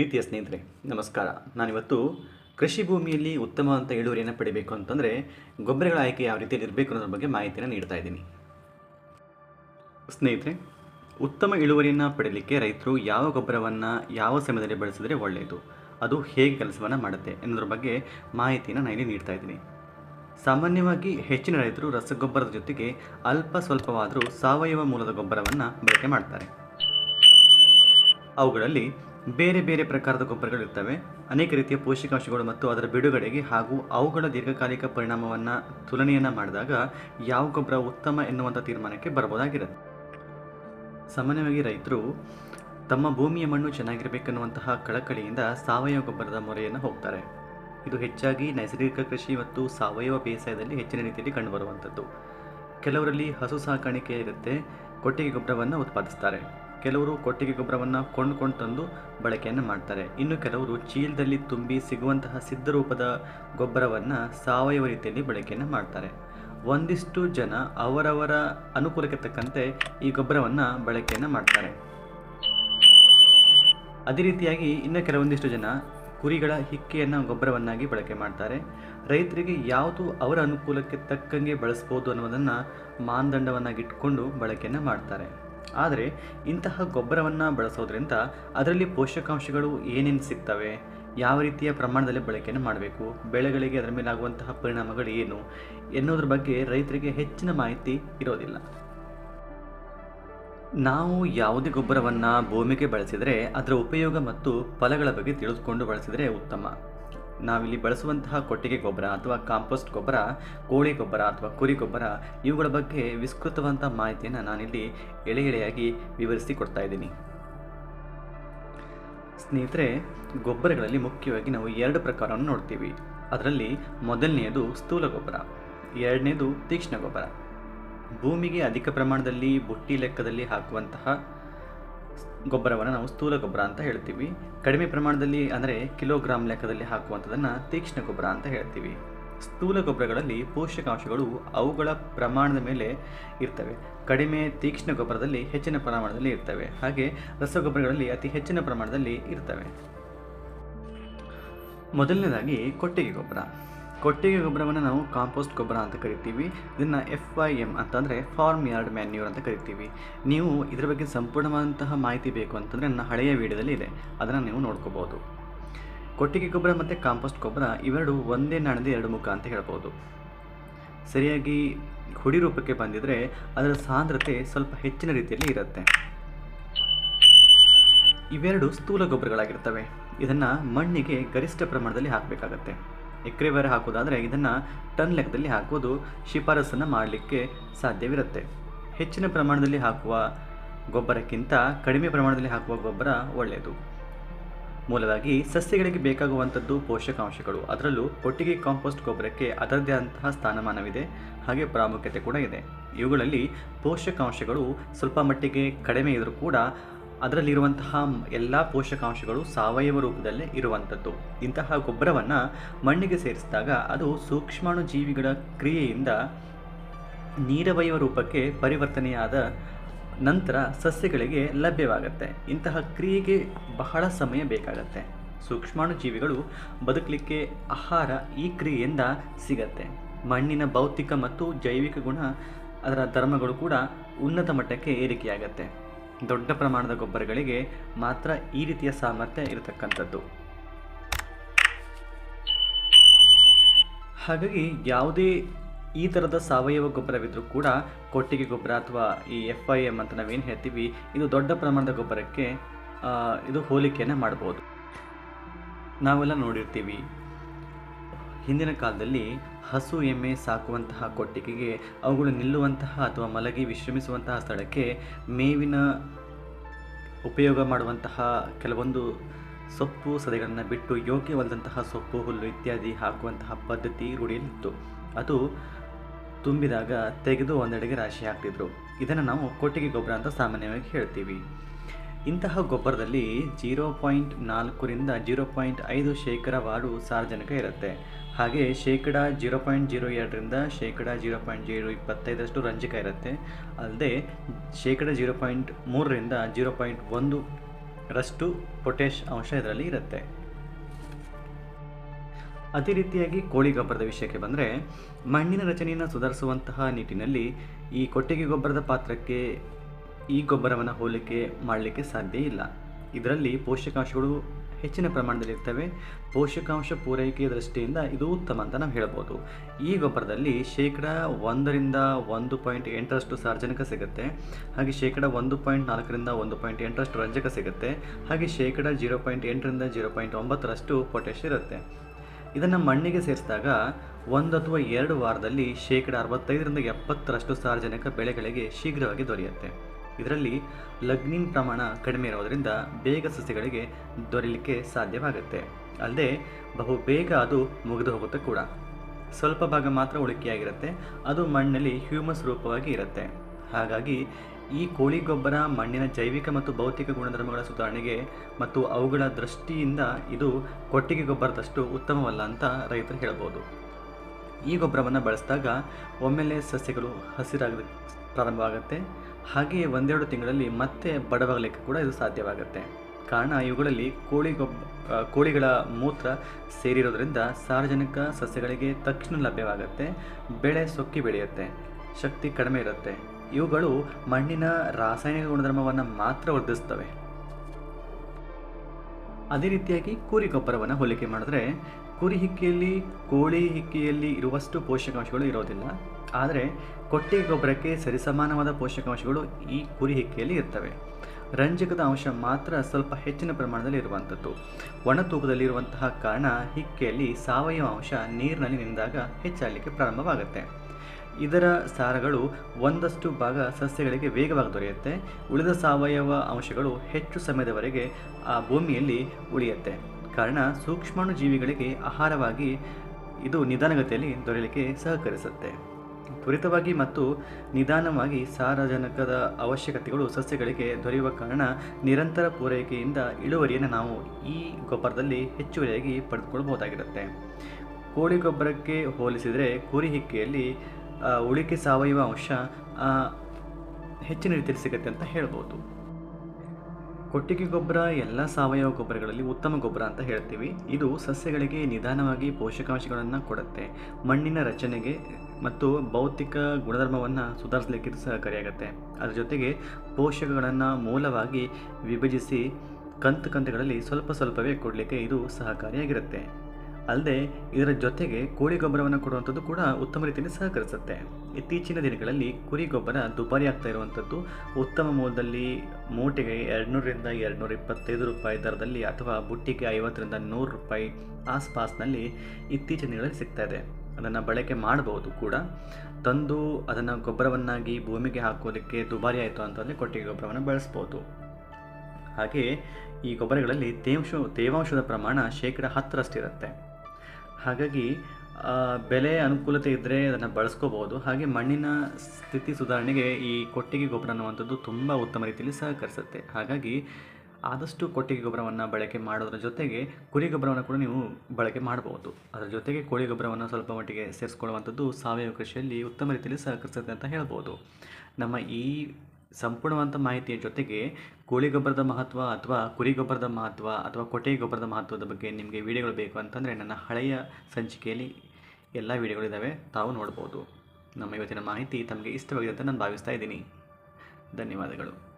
ಪ್ರೀತಿಯ ಸ್ನೇಹಿತರೆ, ನಮಸ್ಕಾರ. ನಾನಿವತ್ತು ಕೃಷಿ ಭೂಮಿಯಲ್ಲಿ ಉತ್ತಮವಾದಂಥ ಇಳುವರಿಯನ್ನು ಪಡಿಬೇಕು ಅಂತಂದರೆ, ಗೊಬ್ಬರಗಳ ಆಯ್ಕೆ ಯಾವ ರೀತಿಯಲ್ಲಿ ಇರಬೇಕು ಅನ್ನೋದ್ರ ಬಗ್ಗೆ ಮಾಹಿತಿಯನ್ನು ನೀಡ್ತಾ ಇದ್ದೀನಿ. ಸ್ನೇಹಿತರೆ, ಉತ್ತಮ ಇಳುವರಿಯನ್ನು ಪಡೀಲಿಕ್ಕೆ ರೈತರು ಯಾವ ಗೊಬ್ಬರವನ್ನು ಯಾವ ಸಮಯದಲ್ಲಿ ಬಳಸಿದರೆ ಒಳ್ಳೆಯದು, ಅದು ಹೇಗೆ ಕೆಲಸವನ್ನು ಮಾಡುತ್ತೆ ಅನ್ನೋದ್ರ ಬಗ್ಗೆ ಮಾಹಿತಿಯನ್ನು ನಾನು ನೀಡ್ತಾ ಇದ್ದೀನಿ. ಸಾಮಾನ್ಯವಾಗಿ ಹೆಚ್ಚಿನ ರೈತರು ರಸಗೊಬ್ಬರದ ಜೊತೆಗೆ ಅಲ್ಪ ಸ್ವಲ್ಪವಾದರೂ ಸಾವಯವ ಮೂಲದ ಗೊಬ್ಬರವನ್ನು ಬಳಕೆ ಮಾಡ್ತಾರೆ. ಅವುಗಳಲ್ಲಿ ಬೇರೆ ಬೇರೆ ಪ್ರಕಾರದ ಗೊಬ್ಬರಗಳು ಇರ್ತವೆ. ಅನೇಕ ರೀತಿಯ ಪೋಷಕಾಂಶಗಳು ಮತ್ತು ಅದರ ಬಿಡುಗಡೆಗೆ ಹಾಗೂ ಅವುಗಳ ದೀರ್ಘಕಾಲಿಕ ಪರಿಣಾಮವನ್ನು ತುಲನೆಯನ್ನು ಮಾಡಿದಾಗ ಯಾವ ಗೊಬ್ಬರ ಉತ್ತಮ ಎನ್ನುವಂಥ ತೀರ್ಮಾನಕ್ಕೆ ಬರ್ಬೋದಾಗಿರುತ್ತೆ. ಸಾಮಾನ್ಯವಾಗಿ ರೈತರು ತಮ್ಮ ಭೂಮಿಯ ಮಣ್ಣು ಚೆನ್ನಾಗಿರಬೇಕೆನ್ನುವಂತಹ ಕಳಕಳಿಯಿಂದ ಸಾವಯವ ಗೊಬ್ಬರದ ಮೊರೆಯನ್ನು ಹೋಗ್ತಾರೆ. ಇದು ಹೆಚ್ಚಾಗಿ ನೈಸರ್ಗಿಕ ಕೃಷಿ ಮತ್ತು ಸಾವಯವ ಬೇಸಾಯದಲ್ಲಿ ಹೆಚ್ಚಿನ ರೀತಿಯಲ್ಲಿ ಕಂಡುಬರುವಂಥದ್ದು. ಕೆಲವರಲ್ಲಿ ಹಸು ಸಾಕಾಣಿಕೆ ಇರುತ್ತೆ, ಕೊಟ್ಟಿಗೆ ಗೊಬ್ಬರವನ್ನು ಉತ್ಪಾದಿಸ್ತಾರೆ. ಕೆಲವರು ಕೊಟ್ಟಿಗೆ ಗೊಬ್ಬರವನ್ನು ಕೊಂಡ್ಕೊಂಡು ತಂದು ಬಳಕೆಯನ್ನು ಮಾಡ್ತಾರೆ. ಇನ್ನು ಕೆಲವರು ಚೀಲದಲ್ಲಿ ತುಂಬಿ ಸಿಗುವಂತಹ ಸಿದ್ಧರೂಪದ ಗೊಬ್ಬರವನ್ನು ಸಾವಯವ ರೀತಿಯಲ್ಲಿ ಬಳಕೆಯನ್ನು ಮಾಡ್ತಾರೆ. ಒಂದಿಷ್ಟು ಜನ ಅವರವರ ಅನುಕೂಲಕ್ಕೆ ತಕ್ಕಂತೆ ಈ ಗೊಬ್ಬರವನ್ನು ಬಳಕೆಯನ್ನು ಮಾಡ್ತಾರೆ. ಅದೇ ರೀತಿಯಾಗಿ ಇನ್ನು ಕೆಲವೊಂದಿಷ್ಟು ಜನ ಕುರಿಗಳ ಹಿಕ್ಕೆಯನ್ನು ಗೊಬ್ಬರವನ್ನಾಗಿ ಬಳಕೆ ಮಾಡ್ತಾರೆ. ರೈತರಿಗೆ ಯಾವುದು ಅವರ ಅನುಕೂಲಕ್ಕೆ ತಕ್ಕಂಗೆ ಬಳಸ್ಬೋದು ಅನ್ನೋದನ್ನು ಮಾನದಂಡವನ್ನಾಗಿಟ್ಕೊಂಡು ಬಳಕೆಯನ್ನು ಮಾಡ್ತಾರೆ. ಆದರೆ ಇಂತಹ ಗೊಬ್ಬರವನ್ನು ಬಳಸೋದ್ರಿಂದ ಅದರಲ್ಲಿ ಪೋಷಕಾಂಶಗಳು ಏನೇನು ಸಿಗ್ತವೆ? ಯಾವ ರೀತಿಯ ಪ್ರಮಾಣದಲ್ಲಿ ಬಳಕೆಯನ್ನು ಮಾಡಬೇಕು? ಬೆಳೆಗಳಿಗೆ ಅದರ ಮೇಲಾಗುವಂತಹ ಪರಿಣಾಮಗಳು ಏನು? ಎನ್ನುವುದ್ರ ಬಗ್ಗೆ ರೈತರಿಗೆ ಹೆಚ್ಚಿನ ಮಾಹಿತಿ ಇರೋದಿಲ್ಲ. ನಾವು ಯಾವುದೇ ಗೊಬ್ಬರವನ್ನು ಭೂಮಿಗೆ ಬಳಸಿದರೆ ಅದರ ಉಪಯೋಗ ಮತ್ತು ಫಲಗಳ ಬಗ್ಗೆ ತಿಳಿದುಕೊಂಡು ಬಳಸಿದರೆ ಉತ್ತಮ. ನಾವಿಲ್ಲಿ ಬಳಸುವಂತಹ ಕೊಟ್ಟಿಗೆ ಗೊಬ್ಬರ ಅಥವಾ ಕಾಂಪೋಸ್ಟ್ ಗೊಬ್ಬರ, ಕೋಳಿ ಗೊಬ್ಬರ ಅಥವಾ ಕುರಿ ಗೊಬ್ಬರ, ಇವುಗಳ ಬಗ್ಗೆ ವಿಸ್ತೃತವಾದಂಥ ಮಾಹಿತಿಯನ್ನು ನಾನಿಲ್ಲಿ ಎಳೆ ಎಳೆಯಾಗಿ ವಿವರಿಸಿ ಕೊಡ್ತಾ ಇದ್ದೀನಿ. ಸ್ನೇಹಿತರೆ, ಗೊಬ್ಬರಗಳಲ್ಲಿ ಮುಖ್ಯವಾಗಿ ನಾವು ಎರಡು ಪ್ರಕಾರವನ್ನು ನೋಡ್ತೀವಿ. ಅದರಲ್ಲಿ ಮೊದಲನೆಯದು ಸ್ಥೂಲ ಗೊಬ್ಬರ, ಎರಡನೇದು ತೀಕ್ಷ್ಣ ಗೊಬ್ಬರ. ಭೂಮಿಗೆ ಅಧಿಕ ಪ್ರಮಾಣದಲ್ಲಿ ಬುಟ್ಟಿ ಲೆಕ್ಕದಲ್ಲಿ ಹಾಕುವಂತಹ ಗೊಬ್ಬರವನ್ನು ನಾವು ಸ್ಥೂಲ ಗೊಬ್ಬರ ಅಂತ ಹೇಳ್ತೀವಿ. ಕಡಿಮೆ ಪ್ರಮಾಣದಲ್ಲಿ ಅಂದರೆ ಕಿಲೋಗ್ರಾಮ್ ಲೆಕ್ಕದಲ್ಲಿ ಹಾಕುವಂಥದ್ದನ್ನು ತೀಕ್ಷ್ಣ ಗೊಬ್ಬರ ಅಂತ ಹೇಳ್ತೀವಿ. ಸ್ಥೂಲ ಗೊಬ್ಬರಗಳಲ್ಲಿ ಪೋಷಕಾಂಶಗಳು ಅವುಗಳ ಪ್ರಮಾಣದ ಮೇಲೆ ಇರ್ತವೆ. ಕಡಿಮೆ ತೀಕ್ಷ್ಣ ಗೊಬ್ಬರದಲ್ಲಿ ಹೆಚ್ಚಿನ ಪ್ರಮಾಣದಲ್ಲಿ ಇರ್ತವೆ. ಹಾಗೆ ರಸಗೊಬ್ಬರಗಳಲ್ಲಿ ಅತಿ ಹೆಚ್ಚಿನ ಪ್ರಮಾಣದಲ್ಲಿ ಇರ್ತವೆ. ಮೊದಲನೇದಾಗಿ ಕೊಟ್ಟಿಗೆ ಗೊಬ್ಬರ. ಕೊಟ್ಟಿಗೆ ಗೊಬ್ಬರವನ್ನು ನಾವು ಕಾಂಪೋಸ್ಟ್ ಗೊಬ್ಬರ ಅಂತ ಕರಿತೀವಿ. ಇದನ್ನು ಎಫ್ ಐ ಎಂ ಅಂತಂದರೆ ಫಾರ್ಮ್ ಯಾರ್ಡ್ ಮ್ಯಾನ್ಯೂರ್ ಅಂತ ಕರಿತೀವಿ. ನೀವು ಇದರ ಬಗ್ಗೆ ಸಂಪೂರ್ಣವಾದಂತಹ ಮಾಹಿತಿ ಬೇಕು ಅಂತಂದರೆ ನನ್ನ ಹಳೆಯ ವಿಡಿಯೋದಲ್ಲಿ ಇದೆ. ಅದನ್ನು ನೀವು ನೋಡ್ಕೋಬೋದು. ಕೊಟ್ಟಿಗೆ ಗೊಬ್ಬರ ಮತ್ತು ಕಾಂಪೋಸ್ಟ್ ಗೊಬ್ಬರ ಇವೆರಡು ಒಂದೇ ನಾಣದ ಎರಡು ಮುಖ ಅಂತ ಹೇಳ್ಬೋದು. ಸರಿಯಾಗಿ ಹುಡಿ ರೂಪಕ್ಕೆ ಬಂದಿದ್ರೆ ಅದರ ಸಾಂದ್ರತೆ ಸ್ವಲ್ಪ ಹೆಚ್ಚಿನ ರೀತಿಯಲ್ಲಿ ಇರುತ್ತೆ. ಇವೆರಡು ಸ್ಥೂಲ ಗೊಬ್ಬರಗಳಾಗಿರ್ತವೆ. ಇದನ್ನು ಮಣ್ಣಿಗೆ ಗರಿಷ್ಠ ಪ್ರಮಾಣದಲ್ಲಿ ಹಾಕಬೇಕಾಗತ್ತೆ. ಎಕರೆ ಬೇರೆ ಹಾಕೋದಾದರೆ ಇದನ್ನು ಟನ್ ಲೆಕ್ಕದಲ್ಲಿ ಹಾಕೋದು ಶಿಫಾರಸನ್ನು ಮಾಡಲಿಕ್ಕೆ ಸಾಧ್ಯವಿರುತ್ತೆ. ಹೆಚ್ಚಿನ ಪ್ರಮಾಣದಲ್ಲಿ ಹಾಕುವ ಗೊಬ್ಬರಕ್ಕಿಂತ ಕಡಿಮೆ ಪ್ರಮಾಣದಲ್ಲಿ ಹಾಕುವ ಗೊಬ್ಬರ ಒಳ್ಳೆಯದು. ಮೂಲವಾಗಿ ಸಸ್ಯಗಳಿಗೆ ಬೇಕಾಗುವಂಥದ್ದು ಪೋಷಕಾಂಶಗಳು. ಅದರಲ್ಲೂ ಕೊಟ್ಟಿಗೆ ಕಾಂಪೋಸ್ಟ್ ಗೊಬ್ಬರಕ್ಕೆ ಅದರದೇ ಅಂತಹ ಸ್ಥಾನಮಾನವಿದೆ. ಹಾಗೆ ಪ್ರಾಮುಖ್ಯತೆ ಕೂಡ ಇದೆ. ಇವುಗಳಲ್ಲಿ ಪೋಷಕಾಂಶಗಳು ಸ್ವಲ್ಪ ಮಟ್ಟಿಗೆ ಕಡಿಮೆ ಇದ್ದರೂ ಕೂಡ ಅದರಲ್ಲಿರುವಂತಹ ಎಲ್ಲ ಪೋಷಕಾಂಶಗಳು ಸಾವಯವ ರೂಪದಲ್ಲೇ ಇರುವಂಥದ್ದು. ಇಂತಹ ಗೊಬ್ಬರವನ್ನು ಮಣ್ಣಿಗೆ ಸೇರಿಸಿದಾಗ ಅದು ಸೂಕ್ಷ್ಮಾಣು ಜೀವಿಗಳ ಕ್ರಿಯೆಯಿಂದ ನೀರವಯವ ರೂಪಕ್ಕೆ ಪರಿವರ್ತನೆಯಾದ ನಂತರ ಸಸ್ಯಗಳಿಗೆ ಲಭ್ಯವಾಗುತ್ತೆ. ಇಂತಹ ಕ್ರಿಯೆಗೆ ಬಹಳ ಸಮಯ ಬೇಕಾಗತ್ತೆ. ಸೂಕ್ಷ್ಮಾಣು ಜೀವಿಗಳು ಬದುಕಲಿಕ್ಕೆ ಆಹಾರ ಈ ಕ್ರಿಯೆಯಿಂದ ಸಿಗತ್ತೆ. ಮಣ್ಣಿನ ಭೌತಿಕ ಮತ್ತು ಜೈವಿಕ ಗುಣ ಅದರ ಧರ್ಮಗಳು ಕೂಡ ಉನ್ನತ ಮಟ್ಟಕ್ಕೆ ಏರಿಕೆಯಾಗತ್ತೆ. ದೊಡ್ಡ ಪ್ರಮಾಣದ ಗೊಬ್ಬರಗಳಿಗೆ ಮಾತ್ರ ಈ ರೀತಿಯ ಸಾಮರ್ಥ್ಯ ಇರತಕ್ಕಂಥದ್ದು. ಹಾಗಾಗಿ ಯಾವುದೇ ಈ ಥರದ ಸಾವಯವ ಗೊಬ್ಬರವಿದ್ದರೂ ಕೂಡ ಕೊಟ್ಟಿಗೆ ಗೊಬ್ಬರ ಅಥವಾ ಈ ಎಫ್ ಐ ಎಂ ಅಂತ ನಾವೇನು ಹೇಳ್ತೀವಿ, ಇದು ದೊಡ್ಡ ಪ್ರಮಾಣದ ಗೊಬ್ಬರಕ್ಕೆ ಇದು ಹೋಲಿಕೆಯನ್ನು ಮಾಡ್ಬೋದು. ನಾವೆಲ್ಲ ನೋಡಿರ್ತೀವಿ. ಹಿಂದಿನ ಕಾಲದಲ್ಲಿ ಹಸು ಎಮ್ಮೆ ಸಾಕುವಂತಹ ಕೊಟ್ಟಿಗೆಗೆ ಅವುಗಳು ನಿಲ್ಲುವಂತಹ ಅಥವಾ ಮಲಗಿ ವಿಶ್ರಮಿಸುವಂತಹ ಸ್ಥಳಕ್ಕೆ ಮೇವಿನ ಉಪಯೋಗ ಮಾಡುವಂತಹ ಕೆಲವೊಂದು ಸೊಪ್ಪು ಸದೆಗಳನ್ನು ಬಿಟ್ಟು ಯೋಗ್ಯವಾದಂತಹ ಸೊಪ್ಪು, ಹುಲ್ಲು ಇತ್ಯಾದಿ ಹಾಕುವಂತಹ ಪದ್ಧತಿ ರೂಢಿಯಲ್ಲಿತ್ತು. ಅದು ತುಂಬಿದಾಗ ತೆಗೆದು ಒಂದೆಡೆಗೆ ರಾಶಿ ಹಾಕ್ತಿದ್ರು. ಇದನ್ನು ನಾವು ಕೊಟ್ಟಿಗೆ ಗೊಬ್ಬರ ಅಂತ ಸಾಮಾನ್ಯವಾಗಿ ಹೇಳ್ತೀವಿ. ಇಂತಹ ಗೊಬ್ಬರದಲ್ಲಿ ಜೀರೋ ಪಾಯಿಂಟ್ ನಾಲ್ಕರಿಂದ ಜೀರೋ ಪಾಯಿಂಟ್ ಐದು ಶೇಕಡಾವಾರು ಸಾರಜನಕ ಇರುತ್ತೆ. ಹಾಗೆ ಶೇಕಡ ಜೀರೋ ಪಾಯಿಂಟ್ ಜೀರೋ ಎರಡರಿಂದ ಶೇಕಡ ಜೀರೋ ಪಾಯಿಂಟ್ ಜೀರೋ ಇಪ್ಪತ್ತೈದಷ್ಟು ರಂಜಕ ಇರುತ್ತೆ. ಅಲ್ಲದೆ ಶೇಕಡ ಜೀರೋ ಪಾಯಿಂಟ್ ಮೂರರಿಂದ ಜೀರೋ ಪಾಯಿಂಟ್ ಒಂದು ರಷ್ಟು ಪೊಟ್ಯಾಷ್ ಅಂಶ ಇದರಲ್ಲಿ ಇರುತ್ತೆ. ಅದೇ ರೀತಿಯಾಗಿ ಕೋಳಿ ಗೊಬ್ಬರದ ವಿಷಯಕ್ಕೆ ಬಂದರೆ ಮಣ್ಣಿನ ರಚನೆಯನ್ನು ಸುಧಾರಿಸುವಂತಹ ನಿಟ್ಟಿನಲ್ಲಿ ಈ ಕೊಟ್ಟಿಗೆ ಗೊಬ್ಬರದ ಪಾತ್ರಕ್ಕೆ ಈ ಗೊಬ್ಬರವನ್ನು ಹೋಲಿಕೆ ಮಾಡಲಿಕ್ಕೆ ಸಾಧ್ಯ ಇಲ್ಲ. ಇದರಲ್ಲಿ ಪೋಷಕಾಂಶಗಳು ಹೆಚ್ಚಿನ ಪ್ರಮಾಣದಲ್ಲಿ ಇರ್ತವೆ ಪೋಷಕಾಂಶ ಪೂರೈಕೆಯ ದೃಷ್ಟಿಯಿಂದ ಇದು ಉತ್ತಮ ಅಂತ ನಾವು ಹೇಳ್ಬೋದು. ಈ ಗೊಬ್ಬರದಲ್ಲಿ ಶೇಕಡ ಒಂದರಿಂದ ಒಂದು ಪಾಯಿಂಟ್ ಎಂಟರಷ್ಟು ಸಾರ್ವಜನಿಕ ಸಿಗುತ್ತೆ. ಹಾಗೆ ಶೇಕಡ ಒಂದು ಪಾಯಿಂಟ್ ನಾಲ್ಕರಿಂದ ಒಂದು ಪಾಯಿಂಟ್ ಎಂಟರಷ್ಟು ರಂಜಕ ಸಿಗುತ್ತೆ. ಹಾಗೆ ಶೇಕಡ ಜೀರೋ ಪಾಯಿಂಟ್ ಎಂಟರಿಂದ ಜೀರೋ ಪಾಯಿಂಟ್ ಒಂಬತ್ತರಷ್ಟು ಪೊಟ್ಯಾಷ್ ಇರುತ್ತೆ. ಇದನ್ನು ಮಣ್ಣಿಗೆ ಸೇರಿಸಿದಾಗ ಒಂದು ಅಥವಾ ಎರಡು ವಾರದಲ್ಲಿ ಶೇಕಡ ಅರವತ್ತೈದರಿಂದ ಎಪ್ಪತ್ತರಷ್ಟು ಸಾರ್ವಜನಿಕ ಬೆಳೆಗಳಿಗೆ ಶೀಘ್ರವಾಗಿ ದೊರೆಯುತ್ತೆ. ಇದರಲ್ಲಿ ಲಗ್ನಿನ್ ಪ್ರಮಾಣ ಕಡಿಮೆ ಇರೋದರಿಂದ ಬೇಗ ಸಸ್ಯಗಳಿಗೆ ದೊರೆಯಲಿಕ್ಕೆ ಸಾಧ್ಯವಾಗುತ್ತೆ. ಅಲ್ಲದೆ ಬಹು ಬೇಗ ಅದು ಮುಗಿದು ಹೋಗುತ್ತೆ ಕೂಡ. ಸ್ವಲ್ಪ ಭಾಗ ಮಾತ್ರ ಉಳಿಕೆಯಾಗಿರುತ್ತೆ. ಅದು ಮಣ್ಣಲ್ಲಿ ಹ್ಯೂಮಸ್ ರೂಪವಾಗಿ ಇರುತ್ತೆ. ಹಾಗಾಗಿ ಈ ಕೋಳಿ ಗೊಬ್ಬರ, ಮಣ್ಣಿನ ಜೈವಿಕ ಮತ್ತು ಭೌತಿಕ ಗುಣಧರ್ಮಗಳ ಸುಧಾರಣೆಗೆ ಮತ್ತು ಅವುಗಳ ದೃಷ್ಟಿಯಿಂದ ಇದು ಕೊಟ್ಟಿಗೆ ಗೊಬ್ಬರದಷ್ಟು ಉತ್ತಮವಲ್ಲ ಅಂತ ರೈತರು ಹೇಳ್ಬೋದು. ಈ ಗೊಬ್ಬರವನ್ನು ಬಳಸಿದಾಗ ಒಮ್ಮೆಲೆ ಸಸ್ಯಗಳು ಹಸಿರಾಗ ಪ್ರಾರಂಭವಾಗುತ್ತೆ. ಹಾಗೆಯೇ ಒಂದೆರಡು ತಿಂಗಳಲ್ಲಿ ಮತ್ತೆ ಬಡವಾಗಲಿಕ್ಕೆ ಕೂಡ ಇದು ಸಾಧ್ಯವಾಗುತ್ತೆ. ಕಾರಣ ಇವುಗಳಲ್ಲಿ ಕೋಳಿ ಗೊಬ್ಬ ಕೋಳಿಗಳ ಮೂತ್ರ ಸೇರಿರೋದ್ರಿಂದ ಸಾರ್ವಜನಿಕ ಸಸ್ಯಗಳಿಗೆ ತಕ್ಷಣ ಲಭ್ಯವಾಗುತ್ತೆ, ಬೆಳೆ ಸೊಕ್ಕಿ ಬೆಳೆಯುತ್ತೆ, ಶಕ್ತಿ ಕಡಿಮೆ ಇರುತ್ತೆ. ಇವುಗಳು ಮಣ್ಣಿನ ರಾಸಾಯನಿಕ ಗುಣಧರ್ಮವನ್ನು ಮಾತ್ರ ವರ್ಧಿಸ್ತವೆ. ಅದೇ ರೀತಿಯಾಗಿ ಕುರಿ ಗೊಬ್ಬರವನ್ನು ಹೋಲಿಕೆ ಮಾಡಿದ್ರೆ ಕುರಿ ಹಿಕ್ಕಿಯಲ್ಲಿ, ಕೋಳಿ ಹಿಕ್ಕಿಯಲ್ಲಿ ಇರುವಷ್ಟು ಪೋಷಕಾಂಶಗಳು ಇರೋದಿಲ್ಲ. ಆದರೆ ಕೊಟ್ಟಿಗೆ ಗೊಬ್ಬರಕ್ಕೆ ಸರಿಸಮಾನವಾದ ಪೋಷಕಾಂಶಗಳು ಈ ಕುರಿ ಹಿಕ್ಕೆಯಲ್ಲಿ ಇರ್ತವೆ. ರಂಜಕದ ಅಂಶ ಮಾತ್ರ ಸ್ವಲ್ಪ ಹೆಚ್ಚಿನ ಪ್ರಮಾಣದಲ್ಲಿ ಇರುವಂಥದ್ದು. ಒಣ ತೂಕದಲ್ಲಿರುವಂತಹ ಕಾರಣ ಹಿಕ್ಕೆಯಲ್ಲಿ ಸಾವಯವ ಅಂಶ ನೀರಿನಲ್ಲಿ ನಿಂದಾಗ ಹೆಚ್ಚಾಗಲಿಕ್ಕೆ ಪ್ರಾರಂಭವಾಗುತ್ತೆ. ಇದರ ಸಾರಗಳು ಒಂದಷ್ಟು ಭಾಗ ಸಸ್ಯಗಳಿಗೆ ವೇಗವಾಗಿ ದೊರೆಯುತ್ತೆ. ಉಳಿದ ಸಾವಯವ ಅಂಶಗಳು ಹೆಚ್ಚು ಸಮಯದವರೆಗೆ ಆ ಭೂಮಿಯಲ್ಲಿ ಉಳಿಯುತ್ತೆ. ಕಾರಣ ಸೂಕ್ಷ್ಮಾಣು ಜೀವಿಗಳಿಗೆ ಆಹಾರವಾಗಿ ಇದು ನಿಧಾನಗತಿಯಲ್ಲಿ ದೊರೆಯಲಿಕ್ಕೆ ಸಹಕರಿಸುತ್ತೆ. ತ್ವರಿತವಾಗಿ ಮತ್ತು ನಿಧಾನವಾಗಿ ಸಾರಜನಕದ ಅವಶ್ಯಕತೆಗಳು ಸಸ್ಯಗಳಿಗೆ ದೊರೆಯುವ ಕಾರಣ ನಿರಂತರ ಪೂರೈಕೆಯಿಂದ ಇಳುವರಿಯನ್ನು ನಾವು ಈ ಗೊಬ್ಬರದಲ್ಲಿ ಹೆಚ್ಚುವರಿಯಾಗಿ ಪಡೆದುಕೊಳ್ಳಬಹುದಾಗಿರುತ್ತೆ. ಕೋಳಿ ಗೊಬ್ಬರಕ್ಕೆ ಹೋಲಿಸಿದರೆ ಕುರಿ ಹಿಕ್ಕೆಯಲ್ಲಿ ಉಳಿಕೆ ಸಾವಯವ ಅಂಶ ಹೆಚ್ಚಿನ ರೀತಿಯಲ್ಲಿ ಸಿಗುತ್ತೆ ಅಂತ ಹೇಳ್ಬೋದು. ಕೊಟ್ಟಿಗೆ ಗೊಬ್ಬರ, ಎಲ್ಲ ಸಾವಯವ ಗೊಬ್ಬರಗಳಲ್ಲಿ ಉತ್ತಮ ಗೊಬ್ಬರ ಅಂತ ಹೇಳ್ತೀವಿ. ಇದು ಸಸ್ಯಗಳಿಗೆ ನಿಧಾನವಾಗಿ ಪೋಷಕಾಂಶಗಳನ್ನು ಕೊಡುತ್ತೆ. ಮಣ್ಣಿನ ರಚನೆಗೆ ಮತ್ತು ಭೌತಿಕ ಗುಣಧರ್ಮವನ್ನು ಸುಧಾರಿಸಲಿಕ್ಕೆ ಸಹಕಾರಿಯಾಗುತ್ತೆ ಅದರ ಜೊತೆಗೆ ಪೋಷಕಗಳನ್ನು ಮೂಲವಾಗಿ ವಿಭಜಿಸಿ ಕಂತು ಕಂತುಗಳಲ್ಲಿ ಸ್ವಲ್ಪ ಸ್ವಲ್ಪವೇ ಕೊಡಲಿಕ್ಕೆ ಇದು ಸಹಕಾರಿಯಾಗಿರುತ್ತೆ. ಅಲ್ಲದೆ ಇದರ ಜೊತೆಗೆ ಕೋಳಿ ಗೊಬ್ಬರವನ್ನು ಕೊಡುವಂಥದ್ದು ಕೂಡ ಉತ್ತಮ ರೀತಿಯಲ್ಲಿ ಸಹಕರಿಸುತ್ತೆ. ಇತ್ತೀಚಿನ ದಿನಗಳಲ್ಲಿ ಕುರಿ ಗೊಬ್ಬರ ದುಬಾರಿ ಆಗ್ತಾ ಇರುವಂಥದ್ದು, ಉತ್ತಮ ಮೂಲದಲ್ಲಿ ಮೂಟೆಗೆ ಎರಡುನೂರರಿಂದ ಎರಡುನೂರ ಇಪ್ಪತ್ತೈದು ರೂಪಾಯಿ ದರದಲ್ಲಿ ಅಥವಾ ಬುಟ್ಟಿಗೆ ಐವತ್ತರಿಂದ ನೂರು ರೂಪಾಯಿ ಆಸ್ಪಾಸ್ನಲ್ಲಿ ಇತ್ತೀಚಿನ ದಿನಗಳಲ್ಲಿ ಸಿಗ್ತಾ ಇದೆ. ಅದನ್ನು ಬಳಕೆ ಮಾಡಬಹುದು ಕೂಡ. ತಂದು ಅದನ್ನು ಗೊಬ್ಬರವನ್ನಾಗಿ ಭೂಮಿಗೆ ಹಾಕೋದಕ್ಕೆ ದುಬಾರಿ ಆಯಿತು ಅಂತಂದರೆ ಕೊಟ್ಟಿಗೆ ಗೊಬ್ಬರವನ್ನು ಬಳಸ್ಬೋದು. ಹಾಗೆ ಈ ಗೊಬ್ಬರಗಳಲ್ಲಿ ತೇವಾಂಶ, ತೇವಾಂಶದ ಪ್ರಮಾಣ ಶೇಕಡ ಹತ್ತರಷ್ಟಿರುತ್ತೆ. ಹಾಗಾಗಿ ಬೆಲೆ ಅನುಕೂಲತೆ ಇದ್ದರೆ ಅದನ್ನು ಬಳಸ್ಕೋಬೋದು. ಹಾಗೆ ಮಣ್ಣಿನ ಸ್ಥಿತಿ ಸುಧಾರಣೆಗೆ ಈ ಕೊಟ್ಟಿಗೆ ಗೊಬ್ಬರ ಅನ್ನುವಂಥದ್ದು ತುಂಬ ಉತ್ತಮ ರೀತಿಯಲ್ಲಿ ಸಹಕರಿಸುತ್ತೆ. ಹಾಗಾಗಿ ಆದಷ್ಟು ಕೊಟ್ಟಿಗೆ ಗೊಬ್ಬರವನ್ನು ಬಳಕೆ ಮಾಡೋದ್ರ ಜೊತೆಗೆ ಕುರಿ ಗೊಬ್ಬರವನ್ನು ಕೂಡ ನೀವು ಬಳಕೆ ಮಾಡಬಹುದು ಅದರ ಜೊತೆಗೆ ಕೋಳಿ ಗೊಬ್ಬರವನ್ನು ಸ್ವಲ್ಪ ಮಟ್ಟಿಗೆ ಸೇರಿಸ್ಕೊಳ್ಳುವಂಥದ್ದು ಸಾವಯವ ಕೃಷಿಯಲ್ಲಿ ಉತ್ತಮ ರೀತಿಯಲ್ಲಿ ಸಹಕರಿಸುತ್ತೆ ಅಂತ ಹೇಳ್ಬೋದು. ನಮ್ಮ ಈ ಸಂಪೂರ್ಣವಾದ ಮಾಹಿತಿಯ ಜೊತೆಗೆ ಕೋಳಿ ಗೊಬ್ಬರದ ಮಹತ್ವ ಅಥವಾ ಕುರಿ ಗೊಬ್ಬರದ ಮಹತ್ವ ಅಥವಾ ಕೊಟ್ಟಿಗೆ ಗೊಬ್ಬರದ ಮಹತ್ವದ ಬಗ್ಗೆ ನಿಮಗೆ ವಿಡಿಯೋಗಳು ಬೇಕು ಅಂತಂದರೆ ನನ್ನ ಹಳೆಯ ಸಂಚಿಕೆಯಲ್ಲಿ ಎಲ್ಲ ವಿಡಿಯೋಗಳಿದ್ದಾವೆ ತಾವು ನೋಡ್ಬೋದು. ನಮ್ಮ ಇವತ್ತಿನ ಮಾಹಿತಿ ತಮಗೆ ಇಷ್ಟವಾಗಿದೆ ಅಂತ ನಾನು ಭಾವಿಸ್ತಾ ಇದ್ದೀನಿ. ಧನ್ಯವಾದಗಳು.